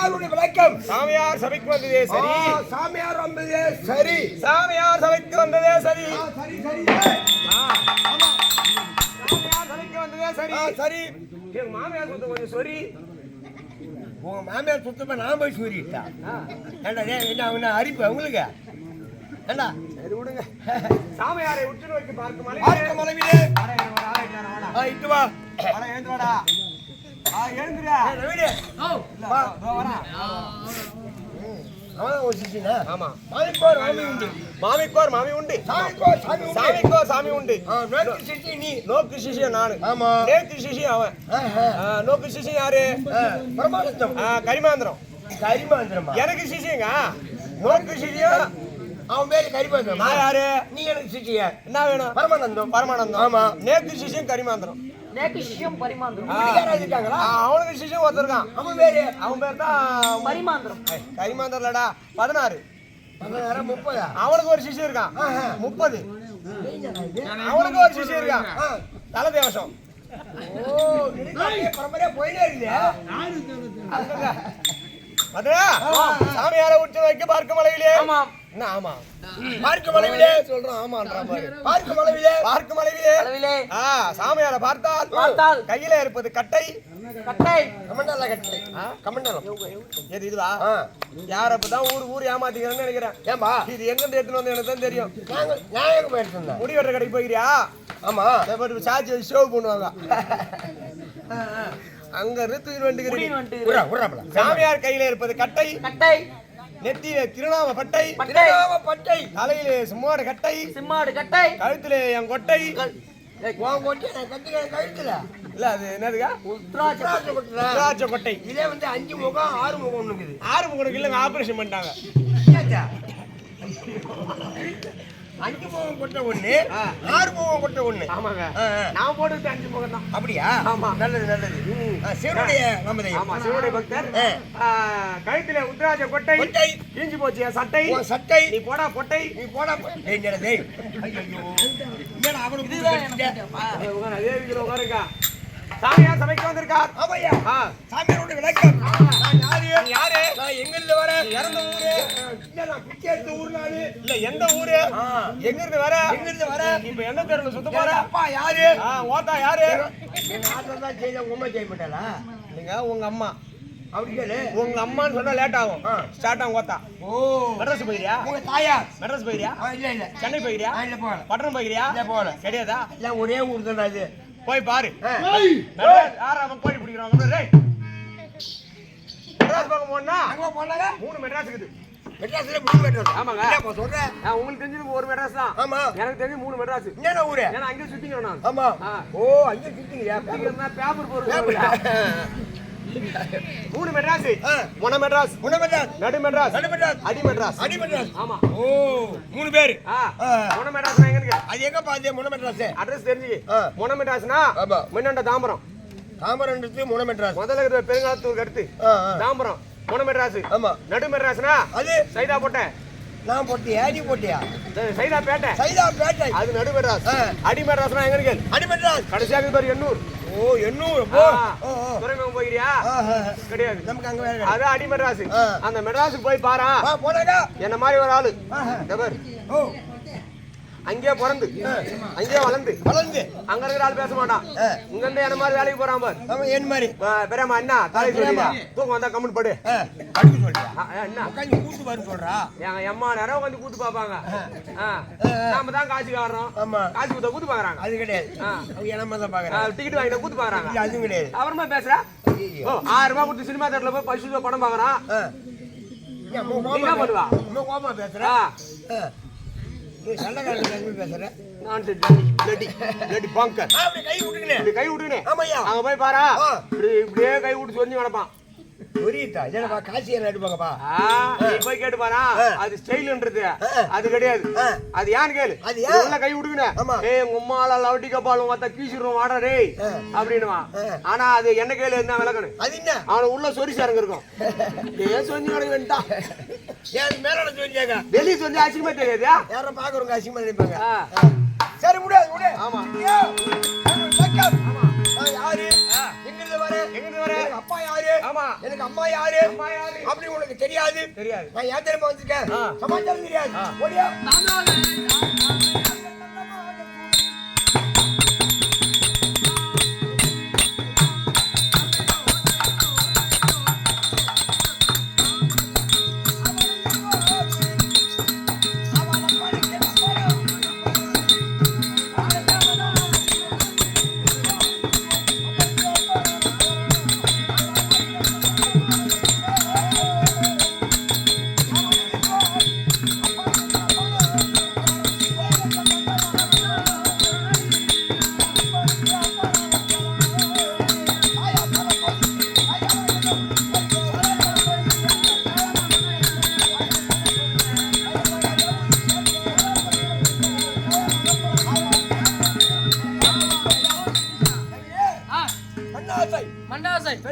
சாமியாருடைய விளக்கம். சாமியார் சபைக்கு வந்ததே சரி. சாமியார் வந்ததே சரி. சாமியார் சபைக்கு வந்ததே சரி. சரி சரி. சாமியார் சபைக்கு வந்ததே சரி. சரி. எங்க மாமியார் சொத்து கொஞ்சம் சொரி. உங்க மாமியார் சுத்தமா நான் போய் சூரிட்டா. ஏண்டா என்ன அவன அரிப்பு உங்களுக்கு? ஏண்டா? சரி விடுங்க. சாமியாரை உற்று நோக்கி பார்க்கும் மலை பார்க்க மலைவிலே வாடா, இங்க வாடா, ஆளை இங்க வாடா. ஆ, இட்டு வா. வாடா, எழுந்து வாடா. மாமிக்கோர் மாமி உண்டு. மாமிக்கோர் மாமி உண்டு. சாமிக்கோர் சாமி உண்டு. சாமிக்கோர் சாமி உண்டு. ஆ, நோக்கி சிசி நீ. நோக்கு சிஷியம் நானு. ஆமா. நேக்கு சிஷியம் அவன். நோக்கு சிஷியம் யாரு? ஆ, கரிமாந்திரம். கரிமாந்திரமா? எனக்கு சிஷியங்க நோக்கு சிஷியம் அவன் பேரு கரிமாந்திரமா. நான் யாரு? நீ எனக்கு சிசியா? என்ன வேணும்? பரமானந்தம். பரமானந்தம். ஆமா. நேக்கு சிஷியம் கரிமாந்திரம். நேக்கு சிஷ்யம் பரிமாந்திரம். ஆ, யாராவது இருக்காங்களா? ஆ, அவனுக்கு சிஷியம் ஒருத்தர் இருக்கான். அவன் பேரு அவன் பேர் தான் பரிமாந்திரம். பதினாறு. பதினாறு முப்பதா? அவனுக்கு ஒரு சிஷியம் இருக்கான். முப்பது? அவனுக்கு ஒரு சிஷியம் இருக்கான். தலை தேவசம். ஓ பரம்பரையா போயிட்டே இருக்குது. மதுரா சாமியார உற்று வைக்க பார்க்க மலையிலே ஆமாம். என்ன ஆமா? பார்க்க மலைவிலே. சொல்றோம் ஆமான்றா பாரு. பார்க்க மலைவிலே. ஆ சாமியார பார்த்தால். பார்த்தால். கையில இருப்பது கட்டை. கட்டை. கமண்டல கட்டளை ஆ? கமண்டலம். எது இதுவா. யார அப்பதான் ஊர் ஊர் ஏமாத்திக்கிறேன்னு நினைக்கிறேன். ஏம்பா இது எங்க இருந்து எடுத்துட்டு வந்து எனக்கு தான் தெரியும். போயிட்டு இருந்தேன் முடி வெட்டுற கடைக்கு போய்க்கிறியா? ஆமா. பாரு, சாச்சி வச்சு ஷோ பண்ணுவாங்க. அங்க இருந்து வந்துக்கிறீங்க உர்றாப்ல சாமியார் கையில இருப்பது கட்டை. கட்டை. நெத்தியில திருநாம பட்டை. பட்டை. பட்டை. தலையிலே சும்மாடு கட்டை. சிம்மாடு கட்டை. கழுத்திலே என் கொட்டை. இல்ல அது என்னதுக்கா? உத்ராட்ச கொட்டை. இதே வந்து அஞ்சு முகம் ஆறு முகம் ஒண்ணு ஆறு முகனுக்கு இல்லைங்க ஆபரேஷன் பண்ணிட்டாங்க? அஞ்சு முகம் கொட்டை ஒண்ணு. ஆறு முகம் கொட்டை ஒண்ணு. ஆமாங்க. நான் போட்டுட்டு அஞ்சு முகம் தான். அப்படியா? ஆமா. நல்லது நல்லது. சிவனுடைய நாமதேயம் ஆமா சிவனுடைய பக்தர் கழுத்திலே உத்ராஜ கொட்டை. கீஞ்சி போச்சு என் சட்டை உன் சட்டை நீ போடா பொட்டை நீ போடா டேய், டேய்? ஐயையோ. என்னடா? தெரியும். உட்காரு, அதே வீட்டுல உட்காருக்கா சாமியார் சபைக்கு வந்திருக்கார் ஆமாய்யா. விளக்கம். நான் யாரு? நீ யாரு நான் எங்கிருந்து வரேன்? இறந்த ஊரு இல்ல, நான் பிச்சை எடுத்த ஊர் நானு. இல்ல எந்த ஊரு ஆ. எங்க இருந்து வர எங்கிருந்து வரேன்? இப்ப எந்த தெருல சுத்த போற அப்பா யாரு? ஓத்தா யாரு எங்க ஆத்தா தான் செய்த, உங்க அம்மா செய்ய மாட்டாளா? நீங்க உங்க அம்மா அப்படி கேளு. உங்க அம்மான்னு சொன்னா லேட் ஆகும். ஸ்டார்ட் ஆகும் ஓத்தா ஓ. மெட்ராஸ் போயிரியா உங்க தாயார்? மெட்ராஸ் போயிரியா ஆ, இல்ல, இல்ல. சென்னை போயிரியா இல்ல, போகல. பட்டணம் போயிரியா இல்ல, போகல. கிடையாதா ஒரே ஊர் இது. போய் பாரு யார் அவன் கோழி பிடிக்கிறான் மெட்ராஸ் பக்கம் போனா அங்க போனாங்க? மூணு மெட்ராஸ் இருக்குது மெட்ராஸ்ல மூணு மெட்ராஸ். ஆமாங்க. என்னப்பா சொல்ற? ஆ, உங்களுக்கு தெரிஞ்சது ஒரு மெட்ராஸ் தான் ஆமா. எனக்கு தெரிஞ்சு மூணு மெட்ராஸ் என்னென்ன ஊரு? ஏன்னா அங்கே சுத்திக்கிறேன் நான் ஆமா. ஓ, அங்க சுத்திக்கிறியா? சுத்திக்கிறேன்னா பேப்பர் பேப்பர். மூணு மெட்ராஸ். மொன மெட்ராஸ் முன்ன மெட்ராஸ், நடு மெட்ராஸ் நடு மெட்ராஸ், அடி மெட்ராஸ் அடி மெட்ராஸ். ஆமா ஓ, மூணு பேரு. மொன மெட்ராஸ் எங்க இருக்கு அது எங்க பாத்தியா முன்ன மெட்ராஸ்? அட்ரஸ் தெரிஞ்சுக்கு ஆ. மொன மெட்ராஸ்னா ஆமா. முன்னாண்ட தாம்பரம் தாமரன்றது முன்ன மெட்ராஸ். முதல்ல இருக்கிற பெருங்காத்தூருக்கு அடுத்து. தாம்பரம் மொன மெட்ராஸ். ஆமா. நடு மெட்ராஸ்னா? அது சைதா போட்டை நான் போட்டியா நீ போட்டியா? சைதா பேட்டை சைதா பேட்டை அது நடு மெட்ராஸ். அடி மெட்ராஸ்னா எங்க இருக்கு? அடி மெட்ராஸ். கடைசியாக பேர் எண்ணூர். ஓ எண்ணூறு போ. துறைமுகம் போகிறியா. கிடையாது. நமக்கு அங்க வேற. அது அடி மெட்ராஸ். அந்த மெட்ராஸுக்கு போய் பாரா போனாக்கா என்ன மாதிரி ஒரு ஆளு? ஓ. அங்கேயே பிறந்து அங்கேயே வளர்ந்து. வளர்ந்து. அங்க இருக்கிற ஆள் பேச மாட்டான். இங்க இருந்து என்ன மாதிரி வேலைக்கு போறான் பாரு? என் மாதிரி. பெரியம்மா என்ன? தலை சொல்லியா? தூக்கம் வந்தா கமெண்ட் படு. என்ன? உட்காந்து கூட்டு பாரு சொல்றா. எங்க எம்மா நேரம் வந்து கூத்து பாப்பாங்க. நாம தான் காசு காரணம் காசு குத்த கூத்து பாக்குறாங்க அது கிடையாது. அவங்க என்னமா தான் பாக்குறாங்க டிக்கெட் வாங்கிட்டு கூத்து பாக்குறாங்க அதுவும் கிடையாது. அப்புறமா பேசுற. ஓ ஆயிரம் ரூபாய் கொடுத்து சினிமா தேட்டர்ல போய் ரூபாய் படம் பாக்குறான் என்ன பண்ணுவா? கோவமா பேசுற? போய் பாரா. இப்படியே கை விட்டு சொல்லி கிடப்பான். புரியுதா? என்னப்பா காசி என்ன அடிப்பாங்கப்பா நீ போய் கேட்டு பாரா. அது ஸ்டைல்ன்றது. அது கிடையாது. அது ஏன்னு கேளு? அது ஏன்? கை விடுங்கண்ணே. ஏய் உங்க உம்மால லவட்டி கப்பாலும் மத்த கீசிடுவோம் வாடா டேய். அப்படின்னுவான். ஆனா அது என்ன கையில இருந்தா விளக்கணும் அது என்ன? அவன உள்ள சொரி சாருங்க இருக்கும் ஏன் சொல்லி கிடக்க வேண்டாம் ஏன் மேல சொல்லியாங்க வெளியே சொல்லி அசிங்கமா தெரியாதா? யாரும் பாக்குறவங்க அசிங்கமா நினைப்பாங்க. சரி முடியாது விடு. ஆமா. யாரு? எங்கிருந்து வரேன் எங்கிருந்து? எனக்கு அப்பா யாரு? ஆமா. எனக்கு அம்மா யாரு? அம்மா யாரு? அப்படி உனக்கு தெரியாது. தெரியாது. நான் ஏன் தெரியுமா வந்திருக்கேன். சமாச்சாரம் தெரியாது. ஆ.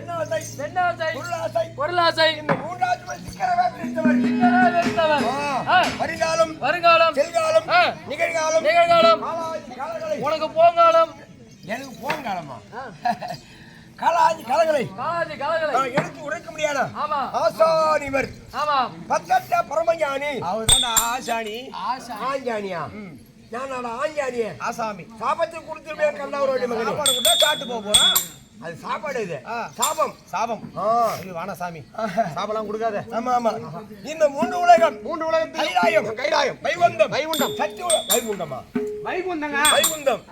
பெண்ணாசை பெண்ணாசை பொருளாசை. பொருளாசை. இந்த மூன்றாவது மேல் சிக்கரவே பிரித்தவர். வெறுத்தவன். ஆ. ஆ. வருங்காலம் வருங்காலம் செல்காலம். நிகழ்காலம் நிகழ்காலம். உனக்கு போங்காலம். எனக்கு போங்காலமா? காலாதி காலங்களை. காலாதி காலங்களை. எடுத்து உரைக்க முடியாத? ஆமா. ஆசானிவர். ஆமா. பத்தட்ட பரமஞானி. அவர் தான் ஆசானி. ஆசா ஆஞ்சானியா நான் ஆஞ்சானிய. ஆசாமி. சாபத்தை கொடுத்துருமே கண்டவரோட மகனே. சாப்பாடு கொடுத்தா சாப்பிட்டு போக போறான் அது சாப்பாடு இது. சாபம். சாபம். வாணா சாமி. சாபலாம் கொடுக்காத. ஆமா ஆமா. இந்த மூன்று உலகம். மூன்று உலகத்தில் கைலாயம். கைலாயம். வைகுந்தம் வைகுண்டம். உல- வைகுண்டமா? வைகுந்தங்க வைகுந்தம்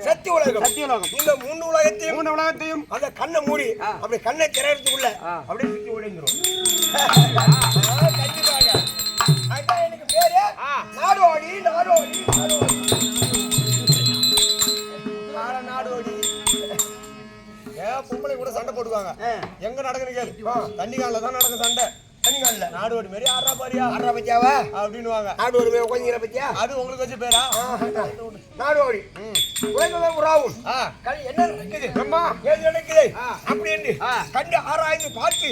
சக்தி உலகம். சத்தியலோகம் இந்த மூன்று உலகத்தையும் மூன்று உலகத்தையும் அந்த கண்ணை மூடி. அப்படி கண்ணை திறக்கிறதுக்குள்ள. அப்படியே சுத்தி உடைஞ்சிரும் கண்டிப்பாக. அதான் எனக்கு பேரு. நாடோடி நாடோடி நாடோடி. சண்டை போடுவாங்க. எங்க நடக்குன்னு கேளு. தண்ணி காலில் தான் நடக்கும் சண்டை. தனிகாலில் நாடோடி மாதிரி ஆடுறா பாரியா? ஆடுற பத்தியாவா? அப்படின்னுவாங்க. நாடோடி போய் உட்காந்துக்கிற பத்தியா? அது உங்களுக்கு வச்ச பேரா? நாடோடி உலகம் உறாவும் என்ன நடக்குது அம்மா. ஏது நடக்குது. அப்படின்னு. கண்டு ஆராய்ந்து பார்த்து.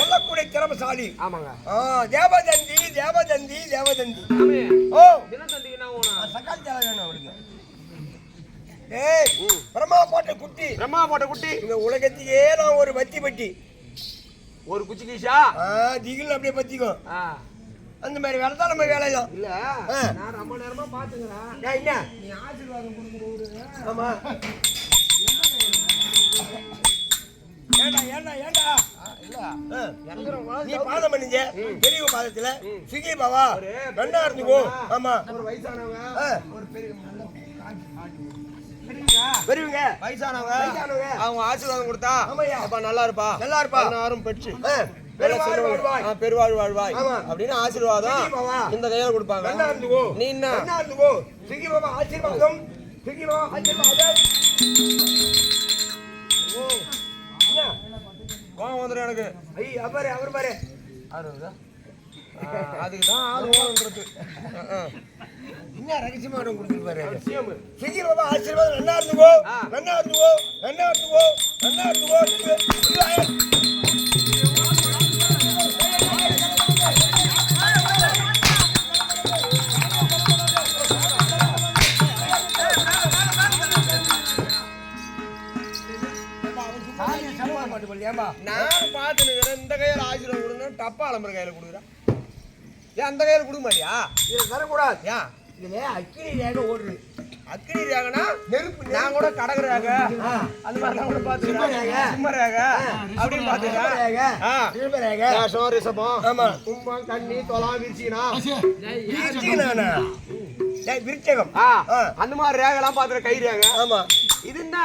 சொல்லக்கூடிய திறமசாலி. ஆமாங்க. தேவதந்தி தேவதந்தி தேவதந்தி. ஓ. ஏய் பிரம்மா போட்ட குட்டி. பிரம்மா போட்ட குட்டி. இந்த உலகத்தையே நான் ஒரு பத்தி பட்டி. ஒரு குச்சி கீஷா ஆ திகில் அப்படியே பத்திக்கும் அந்த மாதிரி வேலை தான் நம்ம வேலைதான் இல்ல ஆ. நான் ரொம்ப நேரமா பாத்துக்கிறேன். ஏன் என்ன? நீ ஆசீர்வாதம் ஆமா. ஏண்டா ஏண்டா ஏண்டா? இல்ல. நீ பாதம் பண்ணீங்க பெரிய பாதத்துல சுகி பாவா ரெண்டா இருந்துக்கோ. ஆமா. ஒரு வயசானவங்க ஆ. ஒரு பெரிய பெரியவங்க. வயசானவங்க. அவங்க ஆசீர்வாதம் கொடுத்தா. அப்பா நல்லா இருப்பா. நல்லா இருப்பா. பதினாறும் பெற்று. பெருவாழ் வாழ்வாய். அப்படின்னு ஆசீர்வாதம். இந்த கையில கொடுப்பாங்க. நீ என்ன? ஆசீர்வாதம். கோவம் வந்துடும் எனக்கு. ஐய் அவரு அவர் பாரு. அதுக்கு தான் ஆள் என்ன ரகசியமா இடம் கொடுத்துருப்பாரு? சிஎம் சுகி பாபா ஆசீர்வாதம். ரெண்டா இருந்துக்கோ. ரெண்டா இருந்துக்கோ. ரெண்டா இருந்துக்கோ. ஏன்பா? நான் பார்த்துனுக்கிறேன் இந்த கையில ஆசீர்வாதம் கொடுங்க. டப்பா அலம்புற கையில கொடுக்குறேன். ஏன் அந்த கையில கொடுக்க மாட்டியா? இதை தரக்கூடாது ஏன் இதுல அக்கினி ரேகை ஓடுது. அக்னி ரேகனா நெருப்பு நான் கூட கடக ரேக. அந்த மாதிரி நான் கூட ரேகை. சிம்ம ரேக. அப்படின்னு ஆ. சிம்ம ரேகை. மேஷம் ரிஷபம் ஆமா. கும்பம் கன்னி தொலாம் விருச்சினா விருச்சிகனானா? விருச்சகம். அந்த மாதிரி ரேகெல்லாம் பாத்துற கை ரேக. ஆமா. இது என்ன?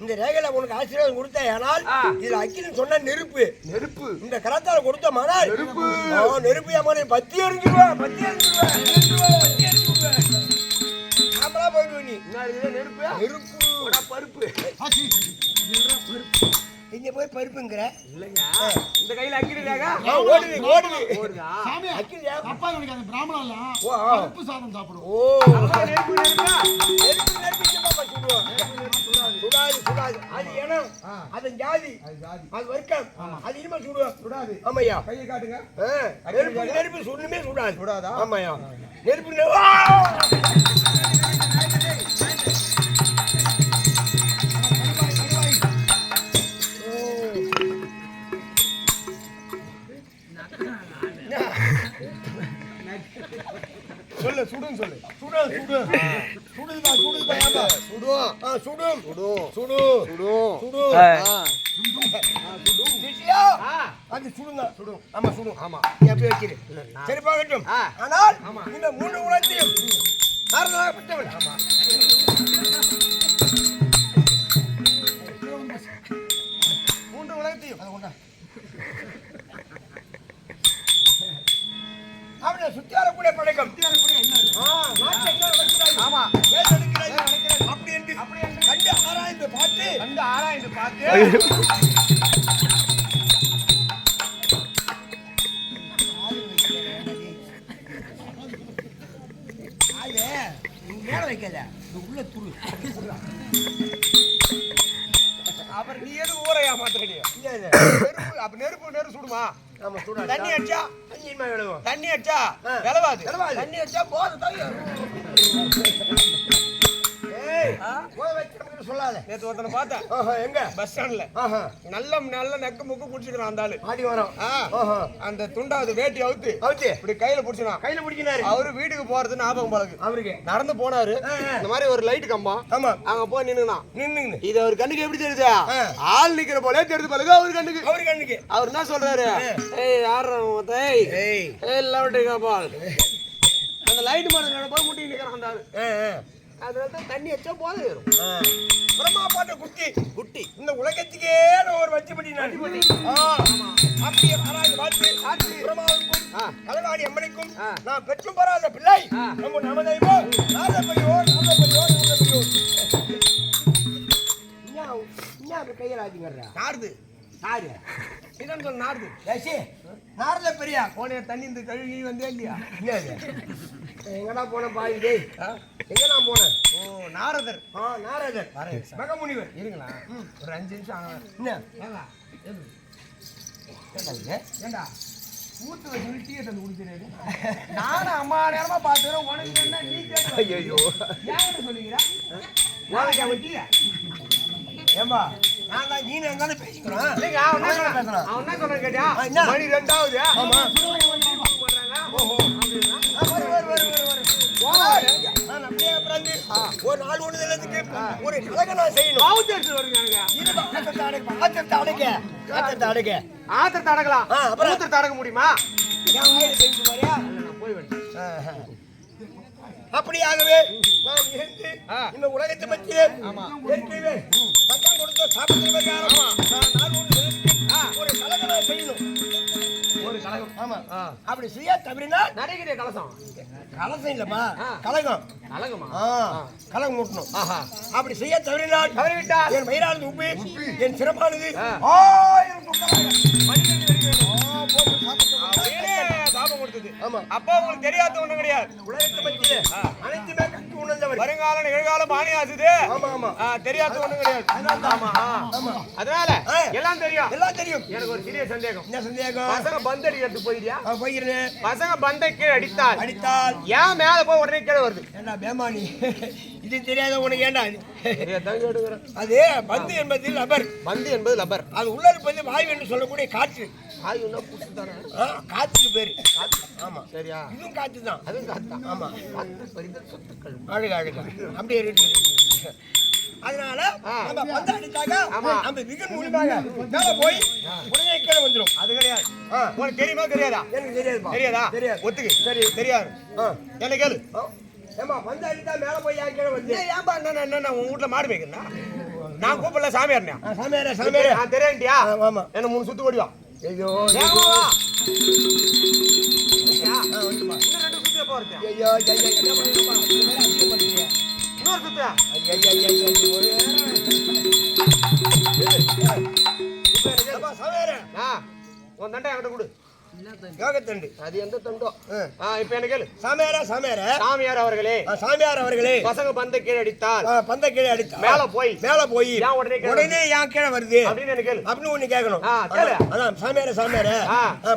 இந்த ரேகையில உனக்கு ஆசீர்வாதம் கொடுத்த ஆனால் ஆ. இதுல அக்கினி சொன்னா நெருப்பு. நெருப்பு. இந்த கரத்தால கொடுத்த மணல் நெருப்பு. நெருப்பு ஏமானே பத்தி எரிஞ்சிருவா பத்தி எரிஞ்சிருவா நாமளா போயிடுவ நீ நெருப்பு? நெருப்பு. போடா பருப்பு. இங்க போய் பருப்புங்கிற. இல்லைங்க. இந்த கையில அக்கினி ரேக ஓடுது ஓடுது ஓடுதா? சாமி அக்கினி ரேகை. பிராமணன் எல்லாம். பருப்பு சாதம் ஓ. அப்பா, நெருப்பு நெருப்பா நெருப்பு. நெருப்பு சின்னப்பா சுடுவோம். சுடாது. சுடாது அது இனம். அது ஜாதி. அது வர்க்கம். அது இனிமே சுடுவோம் சுடாது. ஆமாய்யா கையை காட்டுங்க. நெருப்பு நெருப்பு சுடணுமே சுடாது. சுடாதா? ஆமாய்யா நெருப்பு Yeah. அப்புறம் நீ எது ஊரையா. நெருப்பு அப்ப நெருப்பு நெருப்பு சுடுமா. தண்ணி அடிச்சா. தண்ணி அடிச்சா. விளவாது. தண்ணி அடிச்சா நேத்து ஒருத்தனை பார்த்தேன். எங்க? பஸ் ஸ்டாண்ட்ல நல்ல நல்ல நெக்கு முக்கு புடிச்சுக்கிறான் அந்த ஆளு. ஆடி வரோம். அந்த துண்டாவது வேட்டி அவுத்து. அவுத்து, இப்படி கையில புடிச்சினான் கையில பிடிக்கிறாரு. அவரு வீட்டுக்கு போறது ஞாபகம் பழகு. அவருக்கு. நடந்து போனாரு. இந்த மாதிரி ஒரு லைட் கம்பம். ஆமா, அங்க போய் நின்னுனான் நின்னுங்கன்னு. இது அவர் கண்ணுக்கு எப்படி தெரியுது. ஆள் நிக்கிற போலே தெரியுது பழகு அவர் கண்ணுக்கு. அவரு கண்ணுக்கு. அவர் என்ன சொல்றாரு? ஏய் யார் ஏய். ஏய், காபால் அந்த லைட் மரங்களோட போய் முட்டி நிக்கிறான் அந்த ஆளு. அதுல தான் தண்ணி வச்சா ஆ. பிரம்மா பாட்ட குட்டி. குட்டி. இந்த உலகத்துக்கே ஒரு வச்சுப்படி ஆ, அப்படியே ஆராய்ந்து பார்த்து பிரம்மாவுக்கும் ஆ. கலைவாணி அம்மனுக்கும். நான் பெற்றும் பெறாத பிள்ளை. நம்ம நமதைவோ நாதப்படியோ நாதப்படியோ நாதப்படியோ நாருது யாரு என்னன்னு சொல்ல நாருது. நாரத. பெரியா போனே தண்ணி இந்த கழுவி வந்தே இல்லையா? என்னது? எங்கடா போன பாய்? டேய்? எங்க நான் போனேன்? ஓ நாரதர். ஆ நாரதர். மகமுனிவர். இருங்களா? ஒரு அஞ்சு நிமிஷம் ஆகும் என்ன? ஏண்டா? குடிக்கிறாரு நானும் அம்மா நேரமா பாத்துறேன் உனக்கு என்ன நீ கேட்டு ஐயோ ஏன் நாளைக்கு அவன்? ஏம்பா நான் தான் நீ தானே பேசிக்கிறோம். இல்லைங்க அவன் என்ன? பேசுறேன். அவன் என்ன சொல்றான் கேட்டியா? மணி ரெண்டாவது. ஆமா. ஓஹோ. நான் அப்படியே பிறந்து ஒரு நாள் ஒண்ணு நிலத்துக்கு ஒரு கலக நான் செய்யணும் பாவத்தை எடுத்து வருங்க ஆத்திரத்தை அடக்கு, ஆத்திரத்தை அடக்கு, ஆத்திரத்தை அடக்கு. ஆத்திரத்தை அடக்கலாம் அப்புறம்? ஊத்திரத்தை அடக்க முடியுமா பாரியா? நான் போய் வேணும். அப்படியாகவே நான் இருந்து. இந்த உலகத்தை ஆமா. ஏற்கனவே சட்டம் கொடுத்த சாப்பிட்டு ஒரு கலக நான் செய்யணும் ஆமா. அப்படி செய்ய தவறினால் நடைகிற கலசம். கலசம் இல்லம்மா. கலகம். கலகமா? கலகம் மூட்டணும். ஆஹா. அப்படி செய்ய தவறினால் தவறிவிட்டால்? என் வயிறானது உப்பு என் சிறப்பானது. ஆயிரம் கொடுத்தது. ஆமா. அப்பா உங்களுக்கு தெரியாத ஒண்ணு கிடையாது. உலகத்தை பற்றியே அனைத்துமே வருங்காலம் நிகழ்காலம் ஆணி ஆசுது ஆமா ஆமா. ஆ, தெரியாத ஒண்ணு கிடையாது. ஆமா ஆ. ஆமா. அதனால. எல்லாம் தெரியும். எல்லாம் தெரியும். எனக்கு ஒரு சிறிய சந்தேகம். என்ன சந்தேகம்? பசங்க பந்து அடிக்கிறதுக்கு போயிடியா? போகிறேன் பசங்க பந்தை கீழே அடித்தால்? அடித்தால். ஏன் மேல போய் உடனே கீழே வருது? ஏண்டா பேமானி? இது தெரியாத உனக்கு ஏண்டா அது பந்து என்பது லபர் பந்து என்பது லப்பர் அது உள்ள இருப்பது வாயு என்று சொல்லக்கூடிய காற்று. ஆயுன்னா புதுசு தானே ஆ, காத்துக்கு பேரு. காத்து ஆமா. சரியா? இதுவும் காத்து தான். அதுவும் காத்து தான். ஆமா. காத்து பறித்த சொத்துக்கள். அழுக அழுக. அப்படியே இருக்கு. அதனால. நம்ம பந்து அடிச்சாக்க ஆமா. நம்ம விகன் மூலியமாக மேல போய் உடனே கீழே வந்துரும். அது கிடையாது. உனக்கு தெரியுமா தெரியாதா? எனக்கு தெரியாதுப்பா தெரியாதா? தெரியாது. ஒத்துக்கு. சரி. தெரியாது. என்ன கேளு? ஆ. ஏம்மா பந்து அடிச்சா மேல போய் ஏன் கீழே வந்து? ஏன் ஏன்பா என்ன என்ன உன் வீட்ல மாடு மேய்க்கிறா நான் கூப்பிடல சாமியார்னே. ஆ, சாமியாரே சாமியாரே? நான் தெரியாண்டியா ஆமா. என்ன மூணு சுத்து ஓடி வா ஐயோ. இன்னொரு சுத்து ஐயோ, ஐயோ, ஐயோ, ஒரு உன் தண்டை என்கிட்ட கொடு. யோகத்தண்டு அது எந்த தண்டோ? இப்போ என்ன கேளு. சாமியாரே சாமியாரே? சாமியார் அவர்களே. சாமியார் அவர்களே. பசங்க பந்த கீழே அடித்தால் பந்த கீழே அடித்தா மேல போய். மேல போய் உடனே கீழே உடனே ஏன் கீழே வருது? அப்படின்னு எனக்கு கேளு. அப்படின்னு ஒண்ணு கேட்கணும். அதான், சாமியாரே சாமியாரே?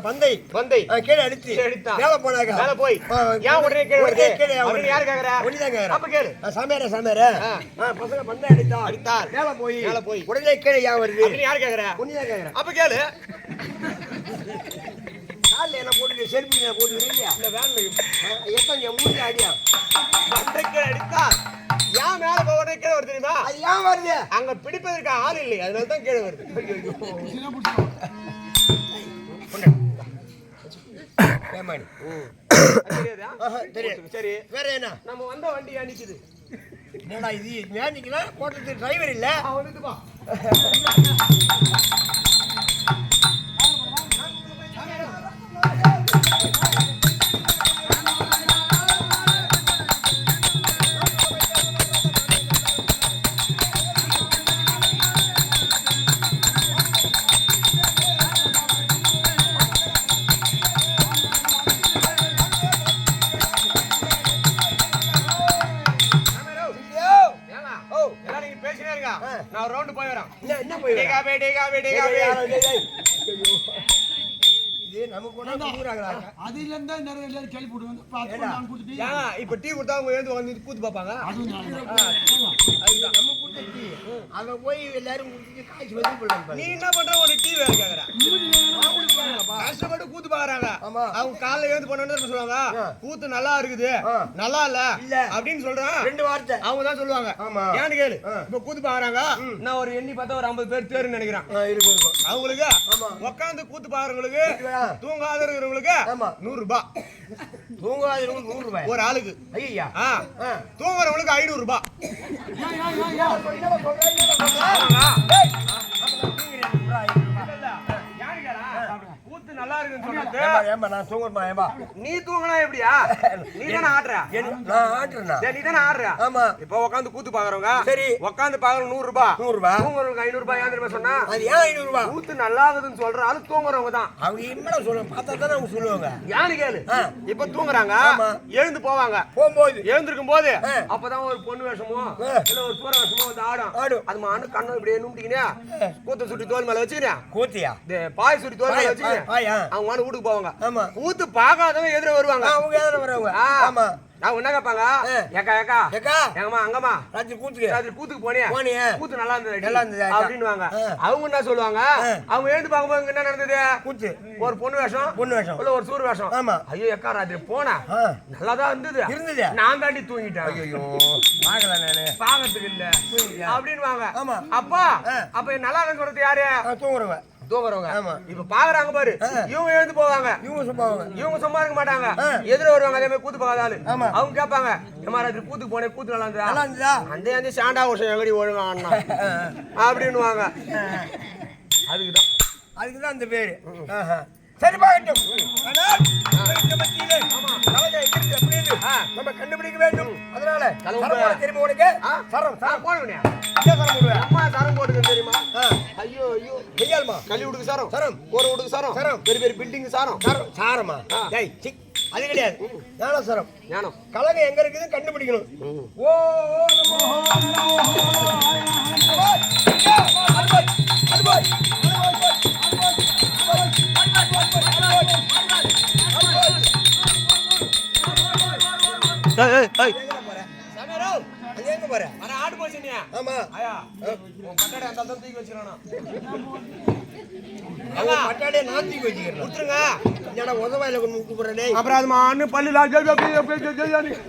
பந்தை. பந்தை. கீழே அடிச்சு கீழே அடித்தா. மேல போனாக்க. மேல போய். ஏன் உடனே கீழே வருது? கீழே அப்படின்னு? யாரு கேக்குறா? ஒண்ணுதான் கேக்குறேன். அப்ப கேளு. சாமியாரே சாமியாரே? பசங்க பந்தை அடித்தா அடித்தால். மேல போய் மேல போய். உடனே கீழே ஏன் வருது? அப்படின்னு யாரு கேக்குறா? ஒண்ணுதான் கேக்குறேன் அப்ப கேளு. என்ன போட்டு செருப்பு என்ன போட்டு இல்லையா? இந்த எத்தனை என் மூஞ்சி அடியா? பந்த கீழே அடித்தால் ஏன் மேல உடனே கீழே வருது தெரியுமா? அது ஏன் வருது? அங்க பிடிப்பதற்கு ஆள் இல்லை அதனால தான் கீழே வருது. ஏமாடி. தெரியாதா? சரி. வேற என்ன? நம்ம வந்த வண்டி அன்னிக்குது என்னடா இது? மேனிக்கலாம் போட்டது டிரைவர் இல்ல? அவன் பேசினே இருங்க ஆ. நான் ஒரு ரவுண்டு போய் வரேன் என்ன என்ன போய் டேய், டேகாபே டேய், டேய், டேய். ஐயோ. இது நமக்கு ஒண்ணா அதுல இருந்தா நிறைய பேர் கேள்வி போடுவாங்க ஏடா. நான் கொடுத்துட்டு இப்ப டீ கொடுத்தா அவங்க எழுந்து வந்து கூத்து பாப்பாங்க. அதுதான் அங்க போய் எல்லாரும் குடிச்சிட்டு காய்ச்சி வந்து போடலாம் நீ என்ன பண்ற ஒரு டீ வேற கேக்குற கஷ்டப்பட்டு கூத்து பாக்குறாங்க ஆமா. அவங்க காலைல எழுந்து பண்ணு சொல்லுவாங்க. கூத்து நல்லா இருக்குது. நல்லா இல்ல இல்ல. அப்படின்னு சொல்றான் ரெண்டு வார்த்தை அவங்க தான் சொல்லுவாங்க ஆமா. ஏன்னு கேளு. இப்ப கூத்து பாக்குறாங்க நான் ஒரு எண்ணி பார்த்தா ஒரு ஐம்பது பேர் தேர்ன்னு நினைக்கிறேன் அவங்களுக்கு. உட்காந்து கூத்து பாக்குறவங்களுக்கு. தூங்காத இருக்கிறவங்களுக்கு. நூறு ரூபாய் தூங்காதவங்களுக்கு நூறு ரூபாய். ஒரு ஆளுக்கு. ஐயா. தூங்குறவங்களுக்கு ஐநூறு ரூபாய். இருக்குன்னு நான். நீ தூங்கினா எப்படியா? நீ தானே ஆடுற? என்ன- நான் ஆட்டுறேனா? சரி, நீ தானே ஆடுற? ஆமா. இப்ப உட்காந்து கூத்து பாக்குறவங்க சரி. உட்காந்து பாக்குற நூறு ரூபாய் நூறு ரூபாய் தூங்குறவங்களுக்கு ஐநூறு ரூபாய் ஏன் சொன்னா? அது ஏன் ஐநூறு ரூபாய் கூத்து நல்லா இருக்குதுன்னு சொல்ற ஆளு தூங்குறவங்க தான். அவங்க என்னடா சொல்லுவாங்க. பார்த்தா தானே அவங்க சொல்லுவாங்க. யாரு கேளு. இப்ப தூங்குறாங்க ஆமா. எழுந்து போவாங்க. போகும்போது. எழுந்திருக்கும் போது. அப்பதான் ஒரு பொண்ணு வேஷமோ. இல்ல ஒரு சூர வேஷமோ வந்து ஆடும். ஆடும். அது மானு கண்ணு இப்படியே நும்பிக்கினே கூத்த சுட்டி தோல் மேல வச்சுக்கிறேன் கூத்தியா? பாய் சுட்டி தோல் மேல வச்சுக்கிறேன். அவங்க மானு வீட்டுக்கு போவாங்க. ஆமா. கூத்து பார்க்காதவங்க எதிர வருவாங்க. அவங்க எதிர வரவங்க. ஆமா. அவங்க என்ன கேட்பாங்க. ஏக்கா ஏக்கா. ஏக்கா. எங்கம்மா அங்கம்மா. ராத்திரி கூத்துக்கு. ராத்திரி கூத்துக்கு போனியா. போனியே. கூத்து நல்லா இருந்தது நல்லா இருந்தது, ஆ. அவங்க என்ன சொல்லுவாங்க. அவங்க எழுந்து பார்க்கும்போது என்ன நடந்தது? கூத்து. ஒரு பொண்ணு வேஷம். பொண்ணு வேஷம். இல்ல ஒரு சூர் வேஷம். ஆமா. ஐயோ எக்கா ராத்திரி போனா. நல்லா தான் இருந்தது. இருந்தது. நான் தாண்டி தூங்கிட்டேன். ஐயோ பார்க்கல நானு. பாக்கிறதுக்கு இல்ல. தூங்கிட்டியா? அப்படின்னுவாங்க. ஆமா. அப்பா. அப்ப நல்லா சொல்றது யாரு? ஆ, தூங்குறவங்க. இப்ப பாக்குறாங்க பாரு. இவங்க எழுந்து போவாங்க. இவங்க சொல்லுவாங்க இவங்க சும்மா இருக்க மாட்டாங்க. எதிர வருவாங்க அதே மாதிரி கூத்து பார்க்காத ஆளு. அவங்க கேட்பாங்க ஏமா ராத்திரி கூத்துக்கு போனேன் கூத்து நல்லா இருந்ததா? அந்த அந்த சாண்டா வருஷம் எங்கடி ஒழுங்கா அப்படின்னுவாங்க. அதுக்குதான். அதுக்கு தான் அந்த பேரு. சரி பார்க்கட்டும்? நம்ம கண்டுபிடிக்க வேண்டும். அதனால தெரியுமா உனக்கு? சரம் சரம். போடுவேன் அம்மா சரம் போட்டுக்கு தெரியுமா. ஐயோ ஐயோ கள்ளி விடுக்கு சாரம் சரம். கோர விடுக்கு சாரம் சரம். பெரிய பெரிய பில்டிங் சாரம் சரம் சாரமா. டேய் சிக் அது கிடையாது ஞான சரம் ஞானம் கலகம் எங்க இருக்குது கண்டுபிடிக்கணும் ஓ ஓ நமோ தூக்க போற அட ஆடு போச்சு நீ ஆமா. ஆயா. உன் பட்டாடை அந்த தான் தூக்கி வச்சிருக்கானா அவன் பட்டாடே நான் தூக்கி வச்சுக்கிறேன். விட்டுருங்க என்னடா உதவாயில கொண்டு விட்டு போறே அப்புறம் அது மான்னு பல்லுல ஜெய் ஜெய் ஜெய் ஜெய் ஜெய் ஜெய்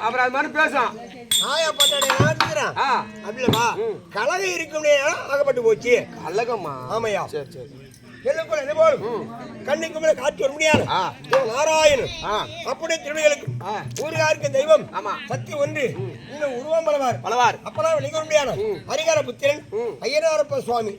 அப்புறம் அது மாதிரி பேசும் ஆயா பட்டாடே நான் தூக்கிறேன் ஆ. அப்படிலமா கலகம் இருக்கும்னே ஆகப்பட்டு போச்சு. அல்லகம்மா ஆமையா. சரி சரி. எல்லுக்குள்ள என்ன கண்ணுக்கு மேல காட்சி வர முடியாது. நாராயணன். அப்படியே ஆ. ஊருகாருக்கு தெய்வம். சக்தி ஒன்று. இன்னும் உருவம் பலவார் பலவார் அப்பெல்லாம் நிகழ முடியாது. ஹரிகார புத்திரன் ஐயனாரப்ப சுவாமி.